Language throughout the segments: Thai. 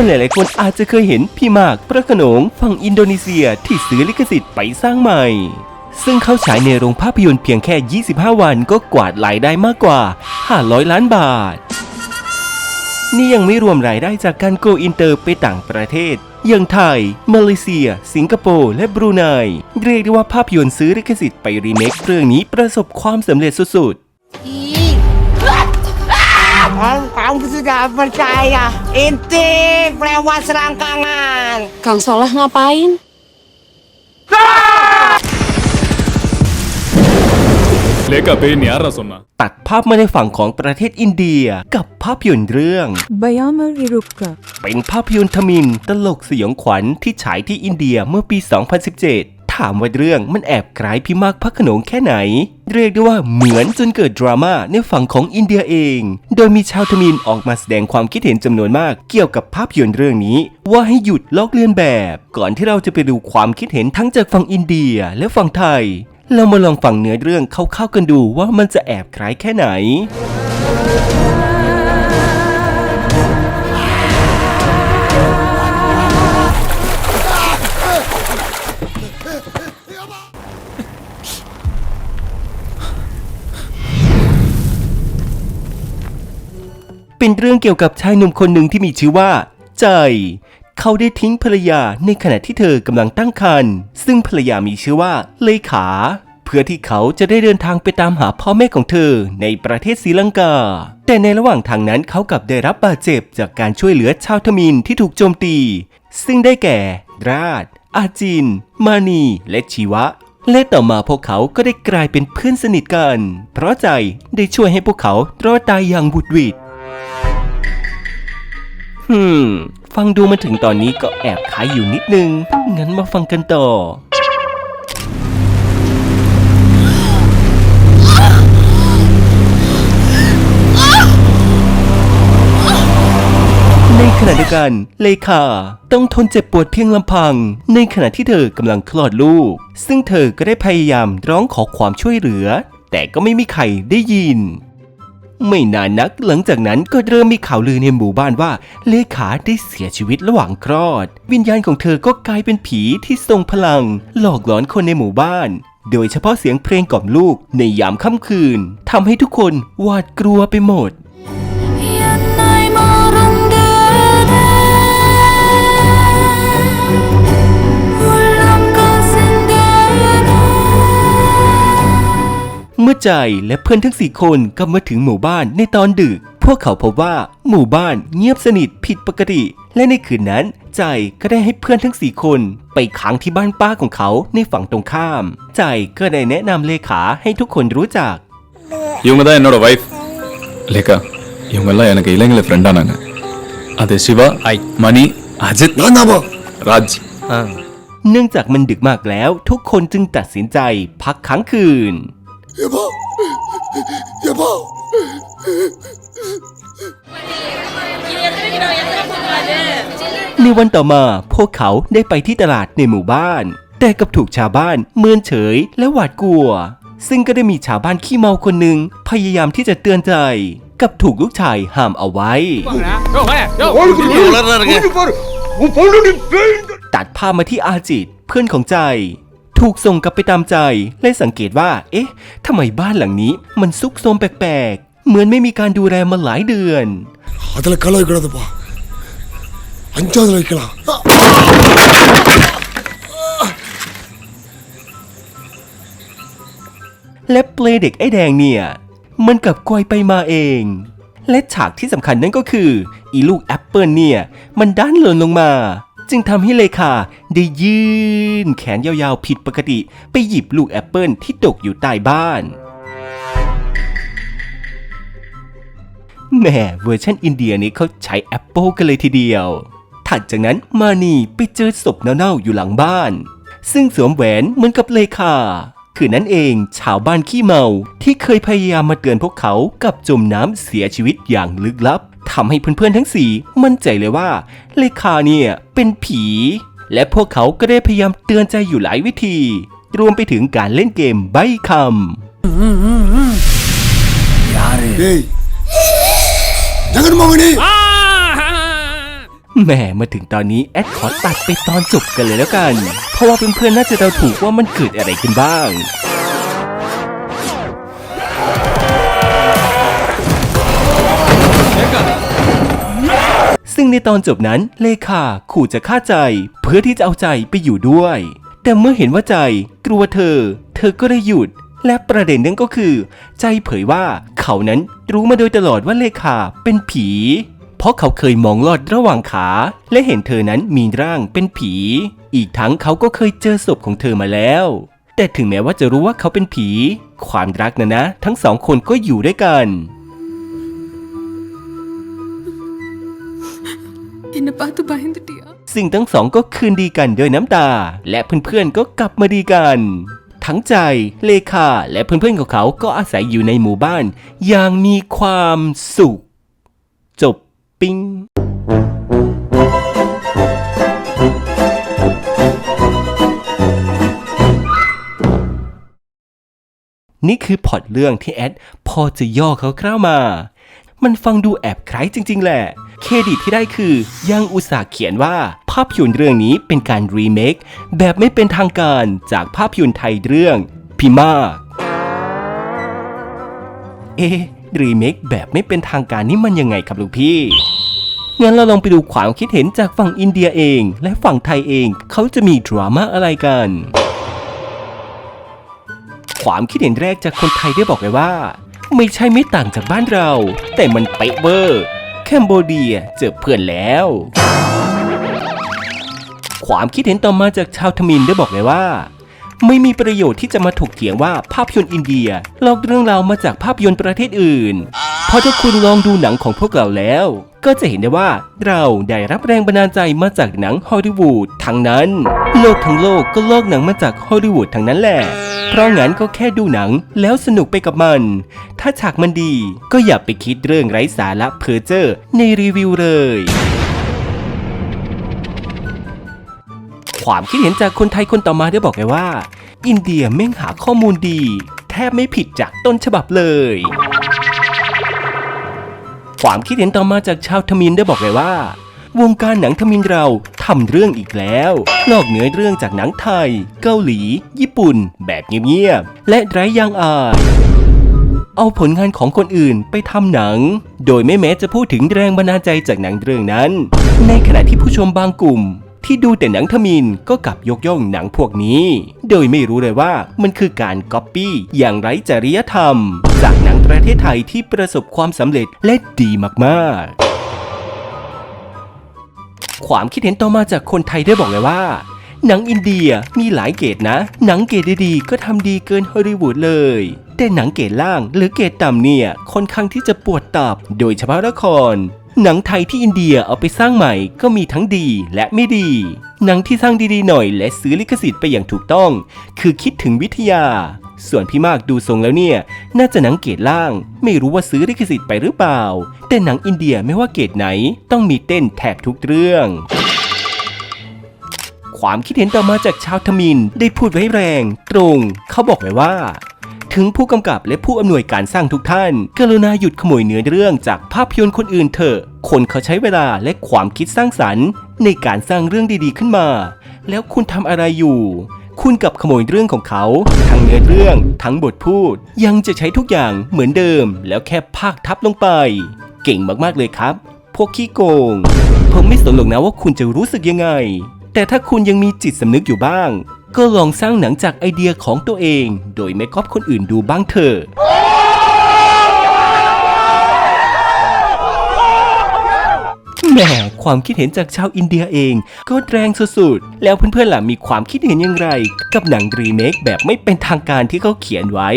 พื่อนหลายๆคนอาจจะเคยเห็นพี่มากพระขนงฝั่งอินโดนีเซียที่ซื้อลิขสิทธิ์ไปสร้างใหม่ ซึ่งเข้าฉายในโรงภาพยนตร์เพียงแค่ 25 วันก็กวาดรายได้มากกว่า 500 ล้านบาท นี่ยังไม่รวมรายได้จากการโกอินเตอร์ไปต่างประเทศอย่างไทย มาเลเซีย สิงคโปร์และบรูไน เรียกได้ว่าภาพยนตร์ซื้อลิขสิทธิ์ไปรีเมคเรื่องนี้ประสบความสำเร็จสุดๆ Kamu sudah percaya. Inti lewat selangkangan. Kang Soleh ngapain? Lekapin ya Rasona. ตัดภาพมาในฝั่งของประเทศอินเดียกับภาพยนตร์เรื่อง Bayama Rirukka เป็นภาพยนตร์ทมินตลกสยองขวัญที่ฉายที่อินเดียเมื่อปี 2017 ถามว่าเรื่องมันแอบคล้ายพี่มากพระขนงแค่ไหน เรียกได้ว่าเหมือนจนเกิดดราม่าในฝั่งของอินเดียเอง โดยมีชาวทมินออกมาแสดงความคิดเห็นจำนวนมากเกี่ยวกับภาพยนตร์เรื่องนี้ ว่าให้หยุดลอกเลียนแบบ ก่อนที่เราจะไปดูความคิดเห็นทั้งจากฝั่งอินเดียและฝั่งไทย เรามาลองฟังเนื้อเรื่องเข้าๆกันดูว่ามันจะแอบคล้ายแค่ไหน เป็นเรื่องเกี่ยวกับชายหนุ่มคนหนึ่งที่มีชื่อว่า ใจ เขาได้ทิ้งภรรยาในขณะที่เธอกำลังตั้งครรภ์ซึ่งภรรยามีชื่อว่าเลขา เพื่อที่เขาจะได้เดินทางไปตามหาพ่อแม่ของเธอในประเทศศรีลังกา แต่ในระหว่างทางนั้นเขากลับได้รับบาดเจ็บจากการช่วยเหลือชาวทมินที่ถูกโจมตี ซึ่งได้แก่ ราช อาจิน มานี และชีวะและต่อมาพวกเขาก็ได้กลายเป็นเพื่อนสนิทกัน เพราะใจได้ช่วยให้พวกเขารอดตายอย่างบุดวิด ฮึมฟังดูมาถึงตอนนี้ก็แอบขายอยู่นิดนึง งั้นมาฟังกันต่อ ในขณะเดียวกันเลขาต้องทนเจ็บปวดเพียงลำพัง ในขณะที่เธอกำลังคลอดลูก ซึ่งเธอก็ได้พยายามร้องขอความช่วยเหลือ แต่ก็ไม่มีใครได้ยิน ไม่นานนักหลังจากนั้นก็เริ่มมีข่าวลือในหมู่บ้านว่า เลขาได้เสียชีวิตระหว่างคลอด วิญญาณของเธอก็กลายเป็นผีที่ทรงพลัง หลอกหลอนคนในหมู่บ้าน โดยเฉพาะเสียงเพลงกล่อมลูกในยามค่ำคืนทำให้ทุกคนหวาดกลัวไปหมด มื่อใจและเพื่อนทั้งสี่คนกลับมาถึงหมู่บ้านในตอนดึก พวกเขาพบว่าหมู่บ้านเงียบสนิทผิดปกติ และในคืนนั้น ใจก็ได้ให้เพื่อนทั้งสี่คนไปขังที่บ้านป้าของเขาในฝั่งตรงข้าม ใจก็ได้แนะนำเลขาให้ทุกคนรู้จัก இவங்க தான் என்னோட வைஃப் லேக்கா இவங்க எல்லாம் எனக்கு இளைஞர் ஃப்ரெண்டானாங்க அது சிவா ஐ மணி அஜித் ராஜ் เนื่องจากมันดึกมากแล้ว ทุกคนจึงตัดสินใจพักค้างคืน ในวันต่อมาพวกเขาได้ไปที่ตลาดในหมู่บ้าน แต่กลับถูกชาวบ้านเมินเฉยและหวาดกลัว ซึ่งก็ได้มีชาวบ้านขี้เมาคนหนึ่งพยายามที่จะเตือนใจ กับถูกลูกชายห้ามเอาไว้ ตัดภาพมาที่อาจิตเพื่อนของใจ ถูกส่งกลับไปตามใจ และสังเกตว่า เอ๊ะทำไมบ้านหลังนี้มันซุกซนแปลกๆ เหมือนไม่มีการดูแลมาหลายเดือน அதுல களை வைக்கூடாதுப்பா அஞ்சாவதுல வைக்கலாம்และเปลเด็กไอ้แดงเนี่ย มันกลับกลอยไปมาเอง และฉากที่สำคัญนั่นก็คือ อีลูกแอปเปิลเนี่ย มันด้านหล่นลงมา จึงทำให้เลขาได้ยื่นแขนยาวๆผิดปกติ ไปหยิบลูกแอปเปิลที่ตกอยู่ใต้บ้านแหม่เวอร์ชันอินเดียนี้เขาใช้แอปเปิลกันเลยทีเดียว ถัดจากนั้นมานีไปเจอศพเน่าๆอยู่หลังบ้าน ซึ่งสวมแหวนเหมือนกับเลขาคืนนั้นเองชาวบ้านขี้เมาที่เคยพยายามมาเตือนพวกเขากับจมน้ำเสียชีวิตอย่างลึกลับ ทำให้เพื่อนๆทั้งสี่มั่นใจเลยว่าเลขาเนี่ยเป็นผี และพวกเขาก็ได้พยายามเตือนใจอยู่หลายวิธี รวมไปถึงการเล่นเกมใบคำยาเร่ยยังกันมองนี่แหมมาถึงตอนนี้แอดขอตัดไปตอนจบกันเลยแล้วกัน เพราะว่าเพื่อนๆน่าจะเดาถูกว่ามันเกิดอะไรขึ้นบ้าง ซึ่งในตอนจบนั้นเลขาขู่จะฆ่าใจ เพื่อที่จะเอาใจไปอยู่ด้วย แต่เมื่อเห็นว่าใจกลัวเธอ เธอก็ได้หยุด และประเด็นนั้นก็คือ ใจเผยว่าเขานั้นรู้มาโดยตลอดว่าเลขาเป็นผี เพราะเขาเคยมองลอดระหว่างขา และเห็นเธอนั้นมีร่างเป็นผี อีกทั้งเขาก็เคยเจอศพของเธอมาแล้วแต่ถึงแม้ว่าจะรู้ว่าเขาเป็นผี ความรักนะนะ ทั้งสองคนก็อยู่ด้วยกัน Kenapa tu bayang dia? ซึ่งทั้งสองก็คืนดีกันด้วยน้ำตา และเพื่อนๆก็กลับมาดีกัน ทั้งใจเลขาและเพื่อนๆของเขาก็อาศัยอยู่ในหมู่บ้าน อย่างมีความสุข จบปิ้งนี่คือพอตเรื่องที่แอดพอจะย่อเขาคร่าวมา มันฟังดูแอบคล้ายจริง ๆ แหละ เครดิตที่ได้คือ ยังอุตส่าห์เขียนว่าภาพยนตร์เรื่องนี้เป็นการรีเมคแบบไม่เป็นทางการจากภาพยนตร์ไทยเรื่องพิมากเอ๊รีเมคแบบไม่เป็นทางการนี่มันยังไงครับลูกพี่งั้นเราลองไปดูความคิดเห็นจากฝั่งอินเดียเอง และฝั่งไทยเองเขาจะมีดราม่าอะไรกัน ความคิดเห็นแรกจากคนไทยได้บอกไว้ว่า ไม่ใช่ไม่ต่างจากบ้านเรา แต่มันเป๊ะเวอร์ แคมโบเดียเจอเพื่อนแล้ว ความคิดเห็นต่อมาจากชาวทมินได้บอกเลยว่า ไม่มีประโยชน์ที่จะมาถกเถียงว่าภาพยนตร์อินเดียลอกเรื่องราวมาจากภาพยนตร์ประเทศอื่น พราะถ้าคุณลองดูหนังของพวกเราแล้ว ก็จะเห็นได้ว่าเราได้รับแรงบันดาลใจมาจากหนังฮอลลีวูดทั้งนั้น โลกทั้งโลกก็ลอกหนังมาจากฮอลลีวูดทั้งนั้นแหละ เพราะงั้นก็แค่ดูหนังแล้วสนุกไปกับมัน ถ้าฉากมันดีก็อย่าไปคิดเรื่องไร้สาระเพอเจอร์ในรีวิวเลยความคิดเห็นจากคนไทยคนต่อมาได้บอกเลยว่า อินเดียแม่งหาข้อมูลดี แทบไม่ผิดจากต้นฉบับเลย ความคิดเห็นต่อมาจากชาวทมินได้บอกเลยว่า วงการหนังทมินเราทำเรื่องอีกแล้วลอกเนื้อเรื่องจากหนังไทย เกาหลี ญี่ปุ่น แบบเงียบๆและไร้ยางอายเอาผลงานของคนอื่นไปทำหนัง โดยไม่แม้จะพูดถึงแรงบันดาลใจจากหนังเรื่องนั้น ในขณะที่ผู้ชมบางกลุ่ม ที่ดูแต่หนังทมินก็กลับยกย่องหนังพวกนี้ โดยไม่รู้เลยว่ามันคือการก๊อปปี้อย่างไร้จริยธรรม จากน ประเทศไทยที่ประสบความสำเร็จและดีมากๆ ความคิดเห็นต่อมาจากคนไทยได้บอกเลยว่า หนังอินเดียมีหลายเกรดนะ หนังเกรดดีๆก็ทำดีเกินฮอลลีวูดเลย แต่หนังเกรดล่างหรือเกรดต่ำเนี่ย ค่อนข้างที่จะปวดตับ โดยเฉพาะละครหนังไทยที่อินเดียเอาไปสร้างใหม่ก็มีทั้งดีและไม่ดี หนังที่สร้างดีๆหน่อยและซื้อลิขสิทธิ์ไปอย่างถูกต้อง คือคิดถึงวิทยา ส่วนพี่มากดูทรงแล้วเนี่ย น่าจะหนังเกรดล่าง ไม่รู้ว่าซื้อลิขสิทธิ์ไปหรือเปล่า แต่หนังอินเดียไม่ว่าเกรดไหน ต้องมีเต้นแทบทุกเรื่อง ความคิดเห็นต่อมาจากชาวทมินได้พูดไว้แรง ตรง เขาบอกไว้ว่าถึงผู้กำกับและผู้อำนวยการสร้างทุกท่าน กรุณาหยุดขโมยเนื้อเรื่องจากภาพยนตร์คนอื่นเถอะ คนเขาใช้เวลาและความคิดสร้างสรรค์ ในการสร้างเรื่องดีๆขึ้นมา แล้วคุณทำอะไรอยู่ คุณกับขโมยเรื่องของเขา ทั้งเนื้อเรื่อง ทั้งบทพูด ยังจะใช้ทุกอย่างเหมือนเดิม แล้วแค่ภาคทับลงไป เก่งมากๆเลยครับ พวกขี้โกง ผมไม่สนหรอกนะว่าคุณจะรู้สึกยังไง แต่ถ้าคุณยังมีจิตสำนึกอยู่บ้าง ก็ลองสร้างหนังจากไอเดียของตัวเอง โดยไม่ก๊อปคนอื่นดูบ้างเถอะ แหมความคิดเห็นจากชาวอินเดียเอง ก็แรงสุดๆ แล้วเพื่อนๆล่ะมีความคิดเห็นอย่างไร กับหนังรีเมคแบบไม่เป็นทางการที่เขาเขียนไว้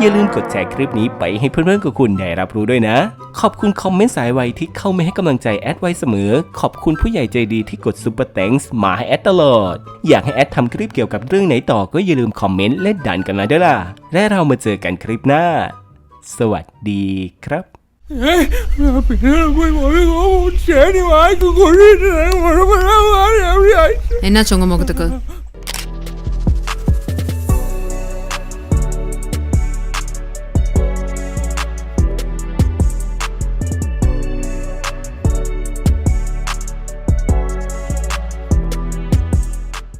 อย่าลืมกดแชร์คลิปนี้ไปให้เพื่อนๆกับคุณได้รับรู้ด้วยนะ ขอบคุณคอมเมนต์สายไวที่เข้ามาให้กำลังใจแอดไว้เสมอ ขอบคุณผู้ใหญ่ใจดีที่กดซุปเปอร์แตงส์มาให้แอดตลอด อยากให้แอดทำคลิปเกี่ยวกับเรื่องไหนต่อก็อย่าลืมคอมเมนต์และดันกันมาด้วยล่ะ และเรามาเจอกันคลิปหน้า สวัสดีครับ என்னாச்சு உங்க முகத்துக்கு?